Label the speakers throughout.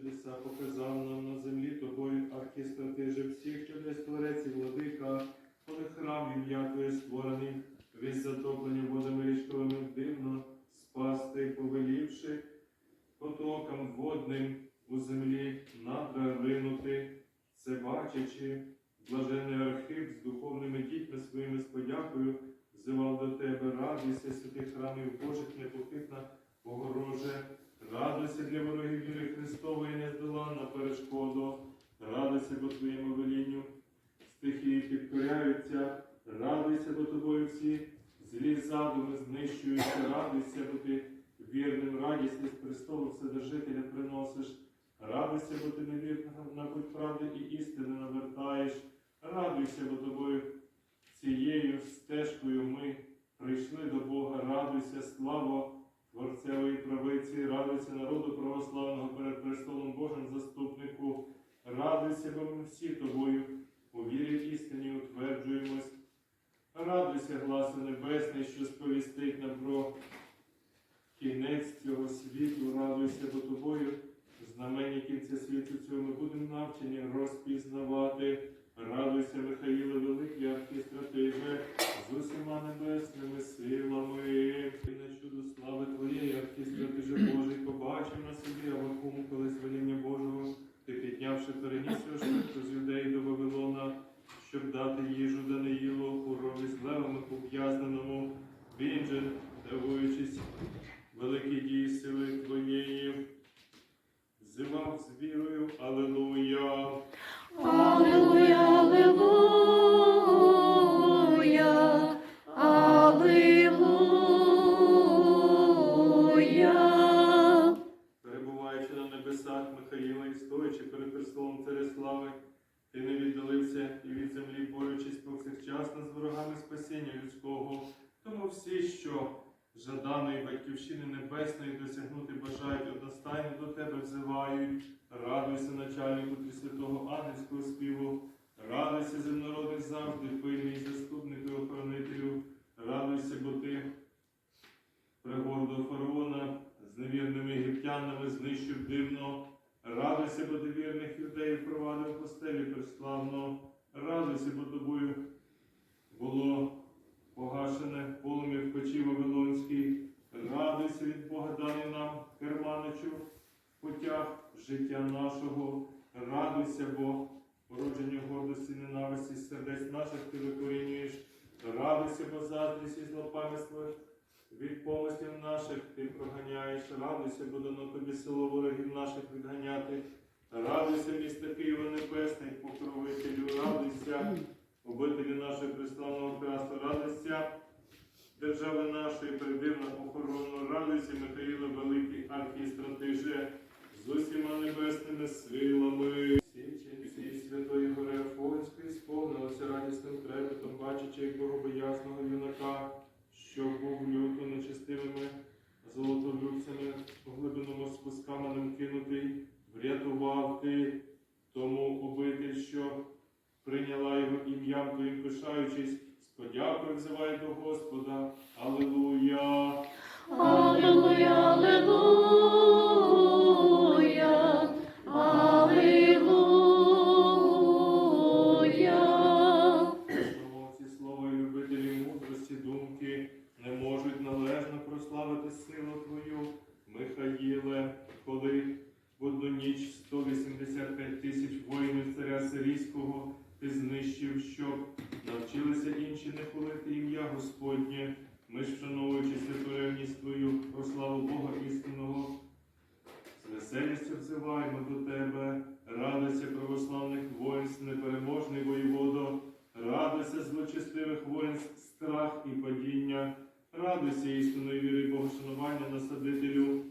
Speaker 1: чудеса показав нам на землі тобою, архістратиже всіх чудес творець і владика, коли храм ім'я Твоє створений, весь затоплений водами річковими дивно, спасти, повелівши потокам водним у землі надра ринути, це бачачи, блажений архив з духовними дітьми своїми з подякою взивав до тебе, радуйся, святих храмів Божих, непохитна огороже, радуйся для ворогів віри Христової, нездоланна перешкоду, радуйся бо твоєму велінню, стихії підкоряються, радуйся, бо тобою всі злі задуми знищуються, радуйся, бо ти вірним радісність престолу Вседержителя приносиш. Радуйся, бо ти невірного на путь правди і істини навертаєш. Радуйся, бо тобою цією стежкою ми прийшли до Бога. Радуйся, слава Творцевої правиці, радуйся народу православного перед престолом Божим заступнику. Радуйся, бо ми всі тобою у вірі істині утверджуємось. Радуйся, гласе небесний, що сповістить нам про кінець цього світу, радуйся, бо тобою знамені кінця світу цього ми будемо навчені розпізнавати. Радуйся, Михаїле, великий архістратиже, з усіма небесними силами. Твоєї, архістратиже Божий, побачив на собі Авакуму, коли звеління Божого, ти піднявши переніс його швидко з юдеї до Вавилона, щоб дати їжу Даниїлу, урові з левами ув'язненому, він же, дивуючись великі дії сили Твоєї, зивав з вірою, Алелуя.
Speaker 2: Аллилуйя,
Speaker 1: ти і від землі борючись повсякчасно з ворогами спасіння людського. Тому всі, що жаданої батьківщини небесної досягнути бажають одностайно до тебе взивають. Радуйся, начальнику Пресвятого ангельського співу, радуйся земнородних завжди, пильний заступнику і охоронителю, радуйся, бо ти пригорду фараона з невірними єгиптянами знищив дивно. Радуйся, бо ти вірних юдеїв провадив постелі преславно. Радуйся, бо тобою було погашене полум'я в печі Вавилонській. Радуйся від Бога даний нам, керманичу, в путях життя нашого. Радуйся, бо породження гордості, ненависті сердець наших ти викорінюєш. Радуйся, бо заздрість і злопам'ятство від помислів наших ти проганяєш. Радуйся, бо дано тобі село ворогів наших відганяти. Радуйся, місто Києва Небесний, покровителю, радуйся, обителі нашого преславного красу, радуйся, держави нашої, придивна охорону, радуйся, Михаїло Великий, архістратиже, з усіма небесними силами. Золотолюбцями, у глибину спусками кинутий, врятував ти тому обитель, що прийняла його ім'ям твоїм пишаючись, з подякою взиває до Господа. Аллилуйя!
Speaker 2: Аллилуйя, Аллилуйя,
Speaker 1: богошанування насадителю,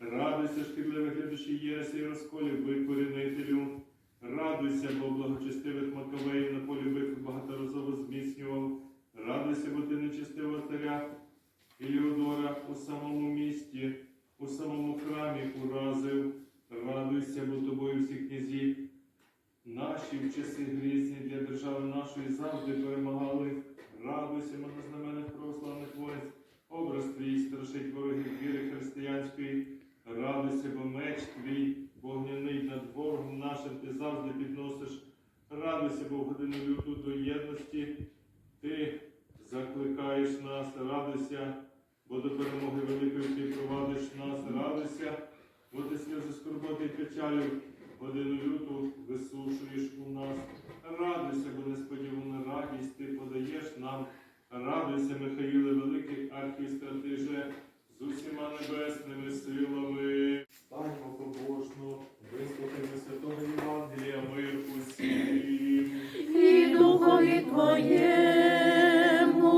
Speaker 1: радуйся шкідливих глядачі єресі і розколів викорінителю, радуйся, бо благочестивих маковеїв на полі битв багаторазово зміцнював, радуйся, бо ти нечестивого царя Іліодора у самому місті, у самому храмі уразив, радуйся, бо тобою всі князі. Наші в часи грізні для держави нашої завжди перемагали. Радуйся, многознаменних православних воїнств, образ твій страшить ворогів віри християнської. Радуйся, радуйся, бо меч твій вогняний над ворогом нашим ти завжди підносиш. Радуйся, бо в годину люту до єдності ти закликаєш нас, радуйся, бо до перемоги великої ти провадиш нас, радуйся, бо ти сльози скорботи і печалю в годину люту висушуєш у нас. Радуйся, бо несподівану радість ти подаєш нам. Радуйся, Михаїле, великий архістратиже, з усіма небесними силами. Станьмо побожно, вислухаймо святого Євангелія, мир усім.
Speaker 2: І духові Твоєму.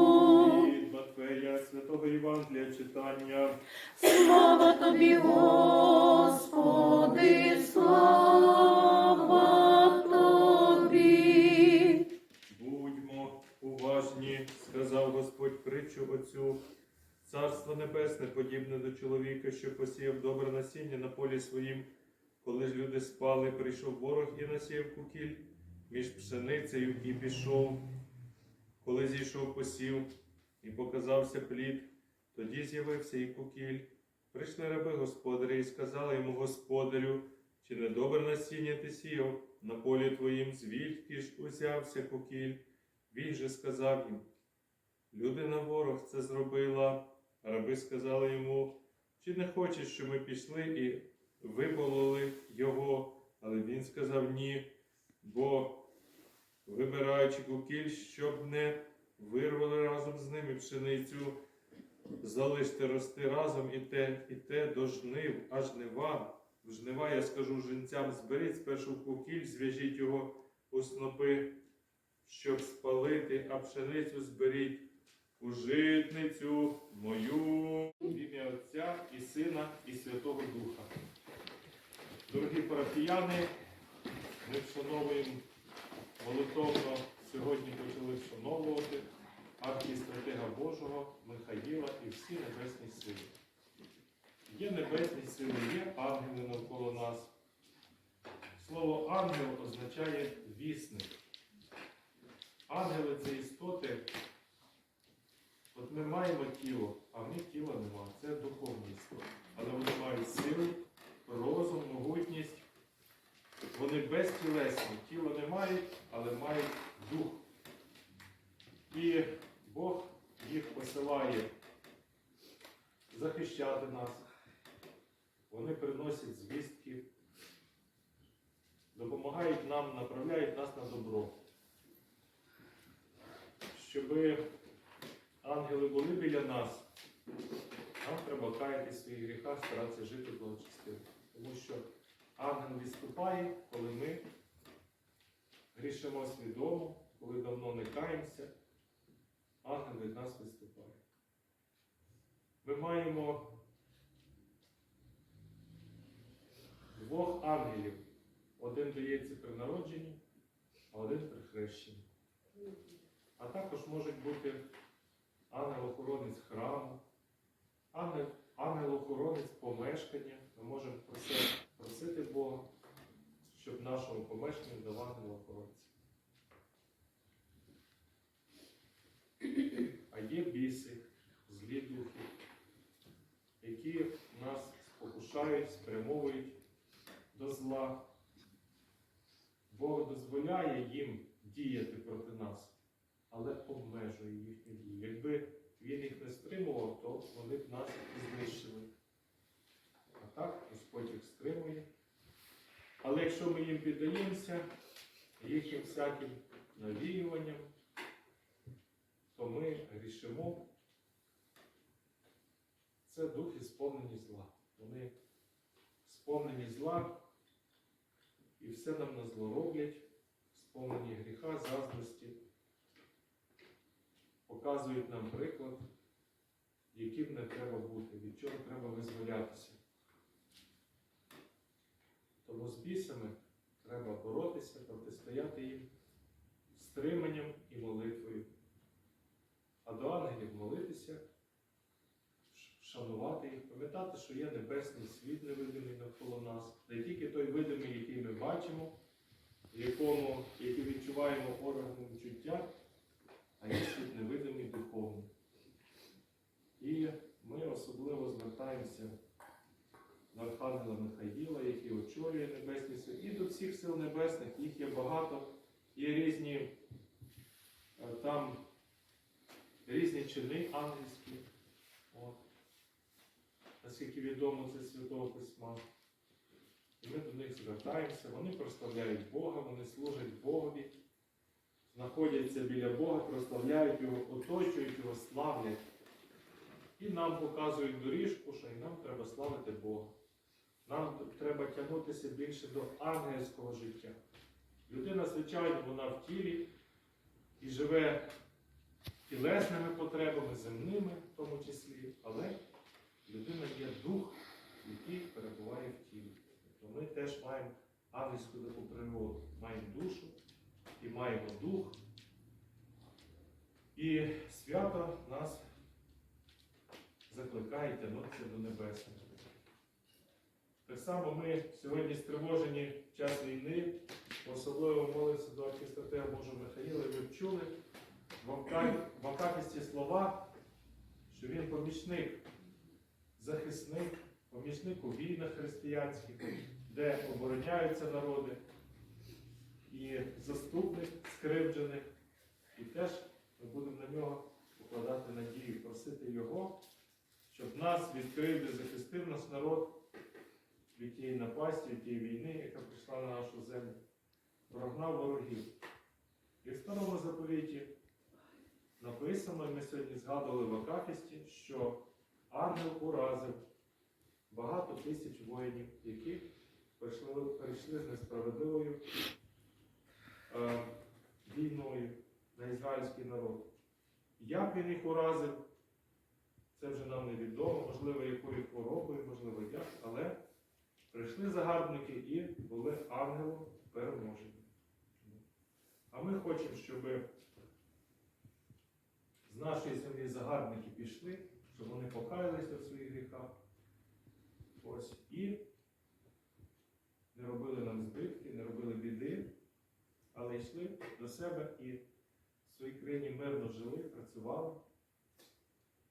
Speaker 1: Від Матфея, святого Євангелія читання.
Speaker 2: Слава Тобі, Господи, слава Тобі.
Speaker 1: Будьмо уважні, сказав Господь притчу оцю. Царство небесне подібне до чоловіка, що посіяв добре насіння на полі своїм. Коли ж люди спали, прийшов ворог і насіяв кукіль між пшеницею і пішов. Коли зійшов посів і показався плід, тоді з'явився і кукіль. Прийшли раби господарі і сказали йому господарю, чи не добре насіння ти сіяв на полі твоїм, звідки ж узявся кукіль? Він же сказав їм, людина ворог це зробила. Раби сказали йому, чи не хочеш, щоб ми пішли і вибололи його? Але він сказав ні, бо, вибираючи кукіль, щоб не вирвали разом з ними пшеницю, залиште рости разом і те, і те до жнив, аж жнива. В жнива я скажу жінцям, зберіть спершу кукіль, зв'яжіть його у снопи, щоб спалити, а пшеницю зберіть у житницю мою. В ім'я Отця і Сина, і Святого Духа. Дорогі парафіяни, ми вшановуємо молитовно сьогодні почали вшановувати архістратега Божого Михаїла і всі небесні сили. Є небесні сили, є ангели навколо нас. Слово ангел означає вісник. Ангели це істоти. Ми маємо тіло, а в них тіла немає. Це духовні істоти. Але вони мають силу, розум, могутність. Вони безтілесні. Тіла не мають, але мають дух. І Бог їх посилає захищати нас. Вони приносять звістки, допомагають нам, направляють нас на добро. Щоби ангели були біля нас, нам треба каяти свої гріха, старатися жити благочестиво. Тому що ангел відступає, коли ми грішимо свідомо, коли давно не каємося, ангел від нас відступає. Ми маємо двох ангелів. Один дається при народженні, а один при хрещенні. А також можуть бути ангел-охоронець храму, ангел, ангел-охоронець помешкання. Ми можемо проси- просити Бога, щоб нашому помешканню дав ангел-охоронця. А є біси, злі духи, які нас спокушають, спрямовують до зла. Бог дозволяє їм діяти проти нас але обмежує їхню дію. Якби він їх не стримував, то вони б нас і знищили. А так Господь їх стримує. Але якщо ми їм піддаємося, їхнім всяким навіюванням, то ми грішимо. Це духи сповнені зла. Вони сповнені зла і все нам на зло роблять, сповнені гріха, заздрості показують нам приклад, яким не треба бути, від чого треба визволятися. Тому з бісами треба боротися, протистояти їм стриманням і молитвою. А до ангелів молитися, шанувати їх, пам'ятати, що є небесний світ невидимий навколо нас, не тільки той видимий, який ми бачимо, якому, який відчуваємо органом чуття а є світ невидимий духовний. І ми особливо звертаємося до Архангела Михаїла, який очолює Небесні Сили, і до всіх сил небесних, їх є багато, є різні е, там різні чини ангельські. От. Наскільки відомо це Святого Письма. І ми до них звертаємося, вони прославляють Бога, вони служать Богові, знаходяться біля Бога, прославляють Його, оточують Його, славлять. І нам показують доріжку, що і нам треба славити Бога. Нам треба тягнутися більше до ангельського життя. Людина, звичайно, вона в тілі і живе тілесними потребами, земними в тому числі, але людина є дух, який перебуває в тілі. То ми теж маємо ангельську природу, маємо душу маємо дух. І свято нас закликає тягнутися до небесного. Так само ми сьогодні стривожені в час війни, особливо молимося до архістратега Божого Михаїла, і ви б чули в Акафісті слова, що він помічник, захисник, помічник у війнах християнських, де обороняються народи, і заступник скривджених. І теж ми будемо на нього покладати надію, просити Його, щоб нас від кривди захистив наш народ від тієї напасті, від тієї війни, яка прийшла на нашу землю, прогнав ворогів. І в старому заповіті написано, і ми сьогодні згадували в Акафісті, що ангел уразив багато тисяч воїнів, які прийшли, прийшли з несправедливою війною на ізраїльський народ. Як він їх уразив, це вже нам невідомо, можливо, якою хворобою, можливо, як, але прийшли загарбники і були ангелом переможені. А ми хочемо, щоб з нашої землі загарбники пішли, щоб вони покаялися в своїх гріхах. Ось і не робили нам збитки, не робили біди, але йшли до себе і в своїй країні мирно жили, працювали.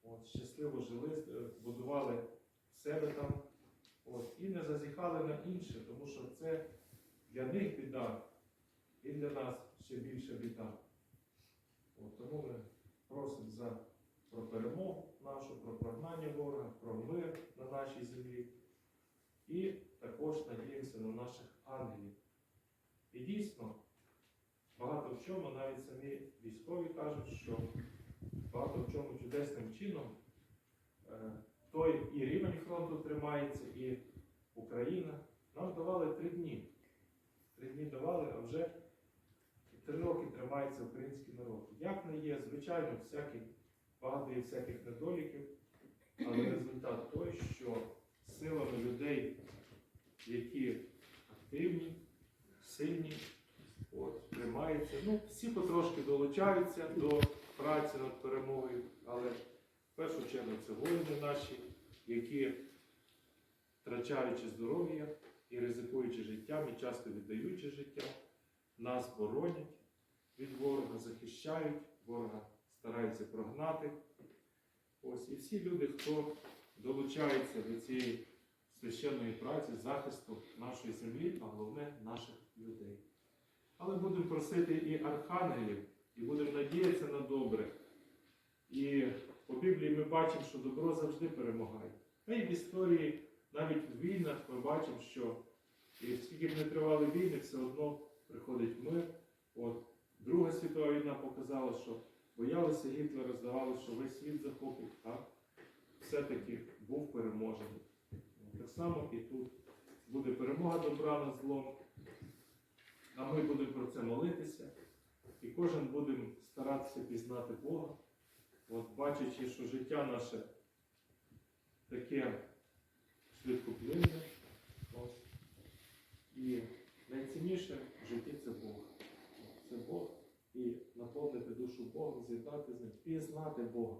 Speaker 1: От, щасливо жили, е, будували себе там. От, і не зазіхали на інше, тому що це для них біда, і для нас ще більша біда. От, тому ми просимо за, про перемогу нашу, про прогнання ворога, про мир на нашій землі. І також надіємося на наших ангелів. І дійсно, багато в чому, навіть самі військові кажуть, що багато в чому чудесним чином е, той і рівень фронту тримається, і Україна. Нам давали три дні. Три дні давали, а вже три роки тримається український народ. Як не є, звичайно, всякі, багато є всяких недоліків, але результат той, що силами людей, які активні, сильні, от, тримаються. Ну, всі потрошки долучаються до праці над перемогою, але в першу чергу це воїни наші, які, втрачаючи здоров'я і ризикуючи життям, і часто віддаючи життя, нас боронять від ворога, захищають, ворога стараються прогнати. Ось і всі люди, хто долучається до цієї священної праці, захисту нашої землі, а головне наших людей. Але будемо просити і архангелів, і будемо надіятися на добре. І по Біблії ми бачимо, що добро завжди перемагає. Та й в історії, навіть в війнах, ми бачимо, що і скільки б не тривали війни, все одно приходить мир. От Друга світова війна показала, що боялися Гітлера, здавалося, що весь світ захопить, а все-таки був переможений. Так само і тут буде перемога добра над злом. А ми будемо про це молитися. І кожен будемо старатися пізнати Бога, от бачачи, що життя наше таке швидкоплинне. І найцінніше в житті це Бог. Це Бог. І наповнити душу Богом, з'єднати з ним, пізнати Бога.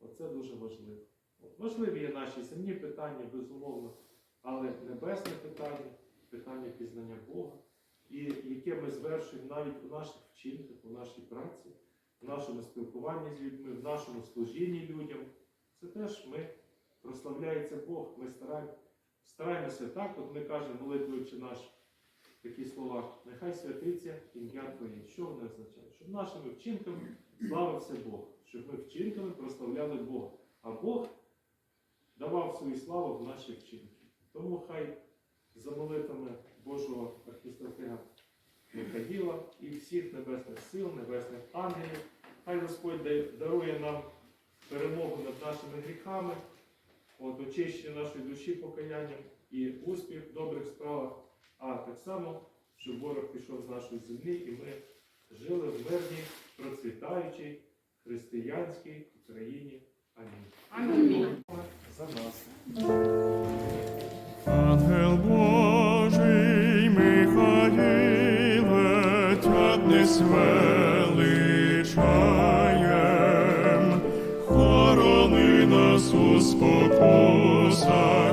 Speaker 1: Оце дуже важливо. От Важливі є наші земні питання, безумовно, але небесне питання, питання пізнання Бога, і яке ми звершуємо навіть у наших вчинках, у нашій праці, в нашому спілкуванні з людьми, в нашому служінні людям. Це теж ми прославляється Бог. Ми стараємо, стараємося так, от ми кажемо молитвуючи наш такі слова, нехай святиться ім'я Твоє. Що вони означають? Щоб нашими вчинками славився Бог, щоб ми вчинками прославляли Бога. А Бог давав свою славу в наші вчинки. Тому хай за молитвами Божого архістратига Михаїла і всіх небесних сил, небесних ангелів, хай Господь дарує нам перемогу над нашими гріхами, от, очищення нашої душі покаянням і успіх в добрих справах, а так само, щоб ворог пішов з нашої землі і ми жили в мирній, процвітаючій християнській Україні. Амінь.
Speaker 2: Амінь.
Speaker 1: За нас.
Speaker 3: Тягнись величаєм, хорони нас у спокусах,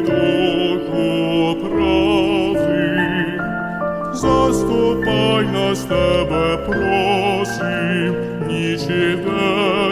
Speaker 3: духу. Заступай нас тебе просим, ніч і день